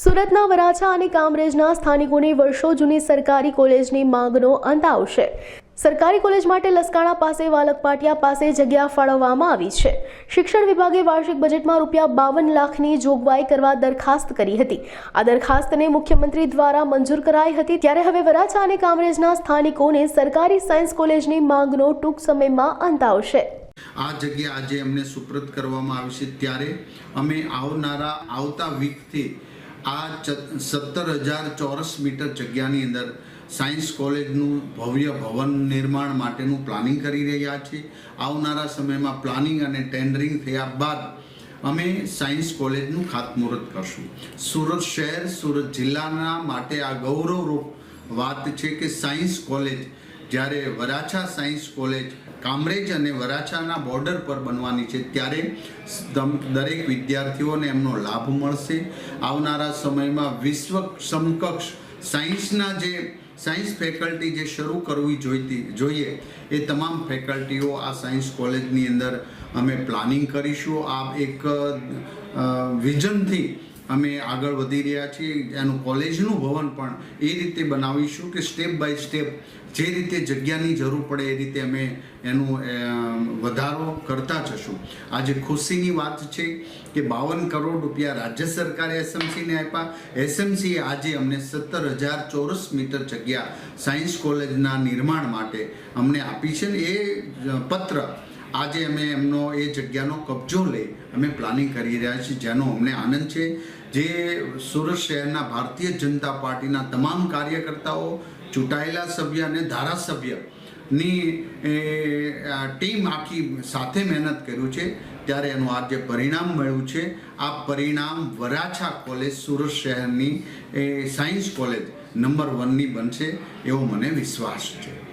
સુરતના વરાછા અને કામરેજના સ્થાનિકોની વર્ષો જૂની સરકારી કોલેજની માંગનો અંત આવશે. સરકારી કોલેજ માટે લસકાણા પાસે વાલકપાટિયા પાસે જગ્યા ફાળવવામાં આવી છે. શિક્ષણ વિભાગે વાર્ષિક બજેટમાં રૂપિયા બાવન લાખની જોગવાઈ કરવા દરખાસ્ત કરી હતી. આ દરખાસ્તને મુખ્યમંત્રી દ્વારા મંજૂર કરાઈ હતી ત્યારે હવે વરાછા અને કામરેજના સ્થાનિકોને સરકારી સાયન્સ કોલેજની માંગનો ટૂંક સમયમાં અંત આવશે. આ જગ્યા આજે અમને સુપ્રત કરવામાં આવી ત્યારે અમે આવનારા, આવતા વીકથી આ સત્તર હજાર ચોરસ મીટર જગ્યાની અંદર સાયન્સ કોલેજનું ભવ્ય ભવન નિર્માણ માટેનું પ્લાનિંગ કરી રહ્યા છે. આવનારા સમયમાં પ્લાનિંગ અને ટેન્ડરિંગ થયા બાદ અમે સાયન્સ કોલેજનું ખાતમુહૂર્ત કરશું. સુરત શહેર, સુરત જિલ્લાના માટે આ ગૌરવરૂપ વાત છે કે સાયન્સ કોલેજ જ્યારે વરાછા સાયન્સ કોલેજ કામરેજ અને વરાછાના બોર્ડર પર બનવાની છે, ત્યારે દરેક વિદ્યાર્થીઓને એમનો લાભ મળશે. આવનારા સમયમાં વિશ્વ સમકક્ષ સાયન્સના જે, સાયન્સ ફેકલ્ટી જે શરૂ કરવી જોઈતી, જોઈએ, એ તમામ ફેકલ્ટીઓ આ સાયન્સ કોલેજની અંદર અમે પ્લાનિંગ કરીશું. આ એક વિઝનથી અમે આગળ વધી રહ્યા છીએ એનું કોલેજનું ભવન પણ એ રીતે બનાવીશું કે સ્ટેપ બાય સ્ટેપ જે રીતે જગ્યાની જરૂર પડે એ રીતે અમે એનું વધારો કરતા જશું. આજે ખુશીની વાત છે કે બાવન કરોડ રૂપિયા રાજ્ય સરકારે એસએમસીને આપ્યા. એસએમસીએ આજે અમને સત્તર હજાર ચોરસ મીટર જગ્યા સાયન્સ કોલેજના નિર્માણ માટે અમને આપી છે ને એ પત્ર આજે અમે એમનો એ જગ્યાનો કબજો લઈ અમે પ્લાનિંગ કરી રહ્યા છીએ જેનો અમને આનંદ છે. જે સુરત શહેરના ભારતીય જનતા પાર્ટીના તમામ કાર્યકર્તાઓ ચૂંટાયેલા સભ્ય અને ધારાસભ્યની એ, ટીમ આખી સાથે મહેનત કર્યું છે. ત્યારે એનું આ જે પરિણામ મળ્યું છે. આ પરિણામ વરાછા કોલેજ સુરત શહેરની એ સાયન્સ કોલેજ નંબર વનની બનશે એવો મને વિશ્વાસ છે.